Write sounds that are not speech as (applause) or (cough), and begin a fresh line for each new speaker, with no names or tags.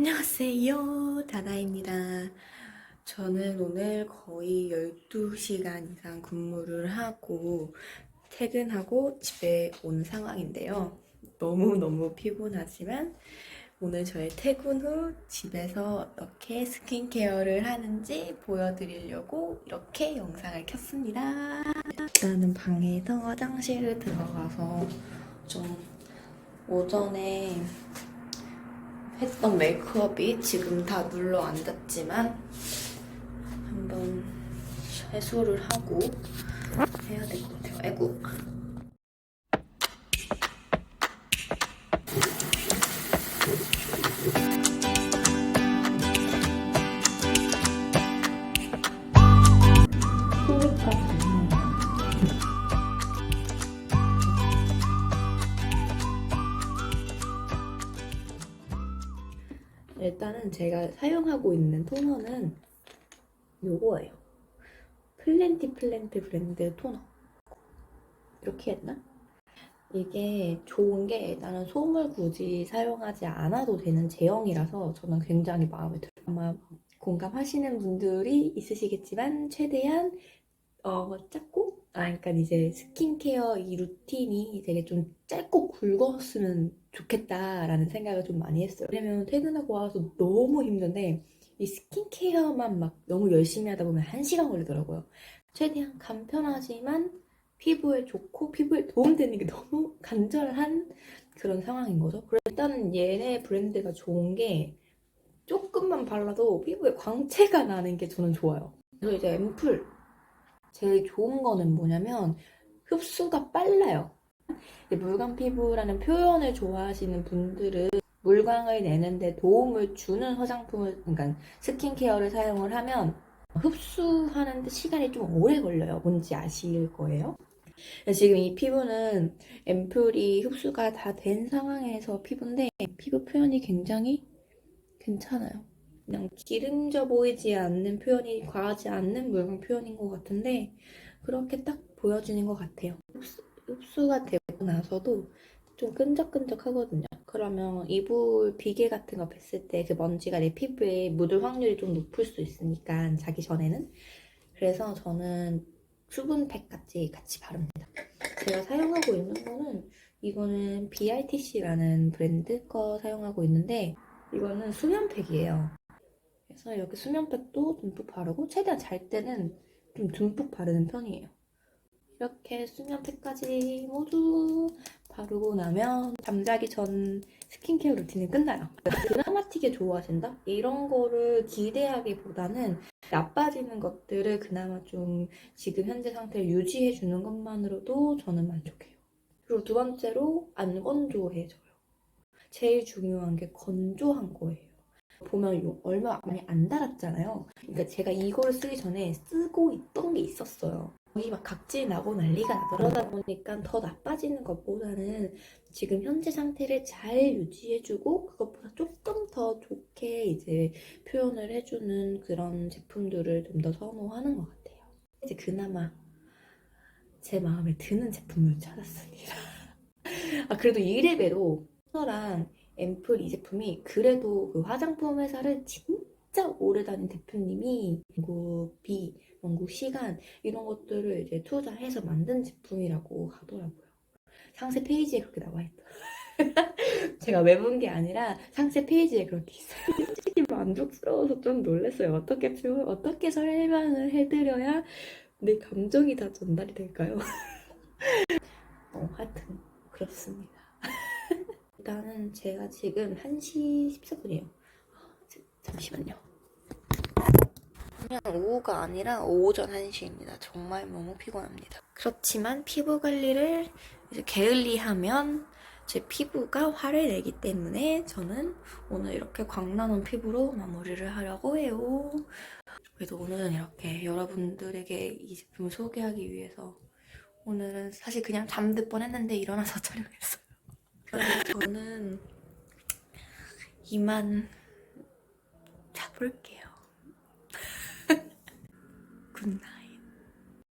안녕하세요. 다나입니다. 저는 오늘 거의 12시간 이상 근무를 하고 퇴근하고 집에 온 상황인데요. 너무너무 피곤하지만 오늘 저의 퇴근 후 집에서 어떻게 스킨케어를 하는지 보여드리려고 이렇게 영상을 켰습니다. 일단은 방에서 화장실을 들어가서 좀 오전에 했던 메이크업이 지금 다 눌러 앉았지만 한번 해소를 하고 해야 될 것 같아요. 아이고. 일단은 제가 사용하고 있는 토너는 요거예요. 플랜티 플랜트 브랜드 토너. 이렇게 했나? 이게 좋은 게 나는 솜을 굳이 사용하지 않아도 되는 제형이라서 저는 굉장히 마음에 들어요. 아마 공감하시는 분들이 있으시겠지만 최대한 어, 작고 아 그러니까 이제 스킨케어 이 루틴이 되게 좀 짧고 굵었으면 좋겠다라는 생각을 좀 많이 했어요. 왜냐면 퇴근하고 와서 너무 힘든데 이 스킨케어만 막 너무 열심히 하다 보면 한 시간 걸리더라고요. 최대한 간편하지만 피부에 좋고 피부에 도움되는 게 너무 간절한 그런 상황인 거죠. 일단은 얘네 브랜드가 좋은 게 조금만 발라도 피부에 광채가 나는 게 저는 좋아요. 그래서 이제 앰플 제일 좋은 거는 뭐냐면 흡수가 빨라요. 물광 피부라는 표현을 좋아하시는 분들은 물광을 내는데 도움을 주는 화장품을, 그러니까 스킨케어를 사용을 하면 흡수하는데 시간이 좀 오래 걸려요. 뭔지 아실 거예요. 지금 이 피부는 앰플이 흡수가 다 된 상황에서 피부인데 피부 표현이 굉장히 괜찮아요. 그냥 기름져 보이지 않는 표현이 과하지 않는 물광 표현인 것 같은데 그렇게 딱 보여지는 것 같아요. 흡수, 흡수 가 되고 나서도 좀 끈적끈적하거든요. 그러면 이불 비계 같은 거 뺐을 때 그 먼지가 내 피부에 묻을 확률이 좀 높을 수 있으니까 자기 전에는 그래서 저는 수분팩 같이 같이 바릅니다. 제가 사용하고 있는 거는 이거는 BRTC라는 브랜드 거 사용하고 있는데 이거는 수면팩이에요. 그래서 여기 수면팩도 듬뿍 바르고 최대한 잘 때는 좀 듬뿍 바르는 편이에요. 이렇게 수면팩까지 모두 바르고 나면 잠자기 전 스킨케어 루틴이 끝나요. 드라마틱에 좋아하신다? 이런 거를 기대하기보다는 나빠지는 것들을 그나마 좀 지금 현재 상태를 유지해주는 것만으로도 저는 만족해요. 그리고 두 번째로 안 건조해져요. 제일 중요한 게 건조한 거예요. 보면 요- 얼마 많이 안 달았잖아요. 그러니까 제가 이거를 쓰기 전에 쓰고 있던 게 있었어요. 거의 막 각질 나고 난리가 나더라고요. 그러다 보니까 더 나빠지는 것보다는 지금 현재 상태를 잘 유지해주고 그것보다 조금 더 좋게 이제 표현을 해주는 그런 제품들을 좀 더 선호하는 것 같아요. 이제 그나마 제 마음에 드는 제품을 찾았습니다. (laughs) 아 그래도 이래봬도 토너랑 앰플 이 제품이 그래도 그 화장품 회사를 진짜 오래 다닌 대표님이 연구 비, 연구 시간 이런 것들을 이제 투자해서 만든 제품이라고 하더라고요. 상세 페이지에 그렇게 나와 있다. (laughs) 제가 외운 게 아니라 상세 페이지에 그렇게 있어요. 솔직히 만족스러워서 좀 놀랐어요. 어떻게 표 어떻게 설명을 해드려야 내 감정이 다 전달이 될까요? (laughs) 어, 하여튼 그렇습니다. 일단은 제가 지금 1시 14분이에요. 잠시만요. 그냥 오후가 아니라 오전 1시입니다. 정말 너무 피곤합니다. 그렇지만 피부 관리를 이제 게을리 하면 제 피부가 화를 내기 때문에 저는 오늘 이렇게 광나는 피부로 마무리를 하려고 해요. 그래도 오늘은 이렇게 여러분들에게 이 제품을 소개하기 위해서 오늘은 사실 그냥 잠들 뻔했는데 일어나서 (laughs) 촬영했어요. 그래서 저는 이만 자볼게요. 굿나잇. (laughs)